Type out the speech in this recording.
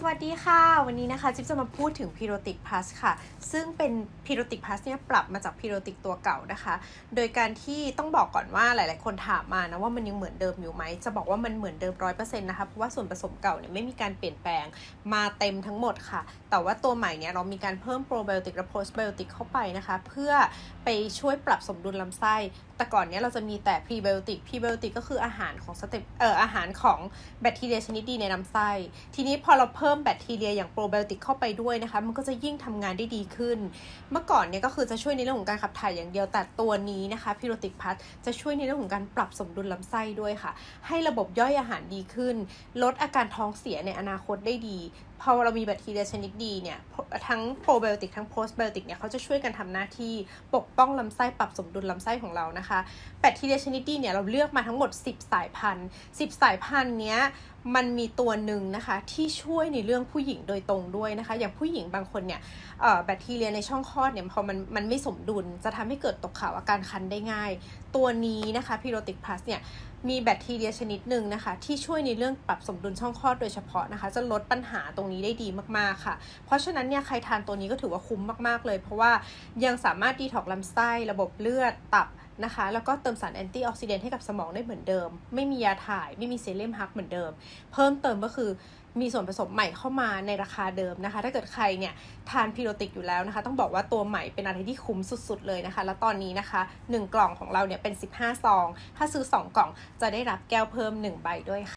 สวัสดีค่ะ วันนี้นะคะจิ๊บจะมาพูดถึง p ิโรติก Plus ค่ะ ซึ่งเป็น p ิโรติก Plus เนี่ยปรับมาจาก p ิโรติกตัวเก่านะคะ โดยการที่ต้องบอกก่อนว่าหลาย ๆ คนถามมานะว่ามันยังเหมือนเดิมอยู่ไหม จะบอกว่ามันเหมือนเดิมร้อยเปอร์เซ็นต์นะคะ เพราะว่าส่วนผสมเก่าเนี่ยไม่มีการเปลี่ยนแปลงมาเต็มทั้งหมดค่ะ แต่ว่าตัวใหม่เนี่ยเรามีการเพิ่มโปรไบโอติกและโพสไบโอติกเข้าไปนะคะ เพื่อไปช่วยปรับสมดุลลำไส้ แต่ก่อนเนี้ยเราจะมีแต่พรีไบโอติก พรีไบโอติกก็คืออาหารของสเต็ปเอ่ออาหารของแบคทีเรียชนิดดีในลำไส้ ทีนี้พอเราเพิ่พิ่มแบคทีเรียอย่างโปรไบโอติกเข้าไปด้วยนะคะ มันก็จะยิ่งทำงานได้ดีขึ้น เมื่อก่อนเนี่ยก็คือจะช่วยในเรื่องของการขับถ่ายอย่างเดียว แต่ตัวนี้นะคะพิโรติกพัทจะช่วยในเรื่องของการปรับสมดุลลำไส้ด้วยค่ะ ให้ระบบย่อยอาหารดีขึ้น ลดอาการท้องเสียในอนาคตได้ดีพอเรามีแบคทีเรียชนิดดีเนี่ยทั้งโปรไบโอติกทั้งโพสไบโอติกเนี่ยเขาจะช่วยกันทำหน้าที่ปกป้องลำไส้ปรับสมดุลลำไส้ของเรานะคะแบคทีเรียชนิดดีเนี่ยเราเลือกมาทั้งหมด 10 สายพันธุ์ 10 สายพันธุ์เนี้ย มันมีตัวหนึ่งนะคะที่ช่วยในเรื่องผู้หญิงโดยตรงด้วยนะคะ อย่างผู้หญิงบางคนเนี่ยแบคทีเรียในช่องคลอดเนี่ยพอมันมันไม่สมดุลจะทำให้เกิดตกขาวอาการคันได้ง่าย ตัวนี้นะคะพิโรติกพลัสเนี่ยมีแบคทีเรียชนิดหนึ่งนะคะ ที่ช่วยในเรื่องปรับสมดุลช่องคลอดโดยเฉพาะนะคะ จะลดปัญหาตรงนี้ได้ดีมากๆค่ะ เพราะฉะนั้นเนี่ยใครทานตัวนี้ก็ถือว่าคุ้มมากๆเลย เพราะว่ายังสามารถดีท็อกซ์ลำไส้ระบบเลือดตับ นะคะ แล้วก็เติมสารแอนตี้ออกซิเดนต์ให้กับสมองได้เหมือนเดิม ไม่มียาถ่าย ไม่มีเซเลมฮักเหมือนเดิม เพิ่มเติมก็คือมีส่วนผสมใหม่เข้ามาในราคาเดิมนะคะ ถ้าเกิดใครเนี่ยทานพิโรติกอยู่แล้วนะคะ ต้องบอกว่าตัวใหม่เป็นอะไรที่คุ้มสุด ๆ เลยนะคะ แล้วตอนนี้นะคะ 1 กล่องของเราเนี่ยเป็น 15 ซอง ถ้าซื้อ 2 กล่องจะได้รับแก้วเพิ่ม 1 ใบด้วยค่ะ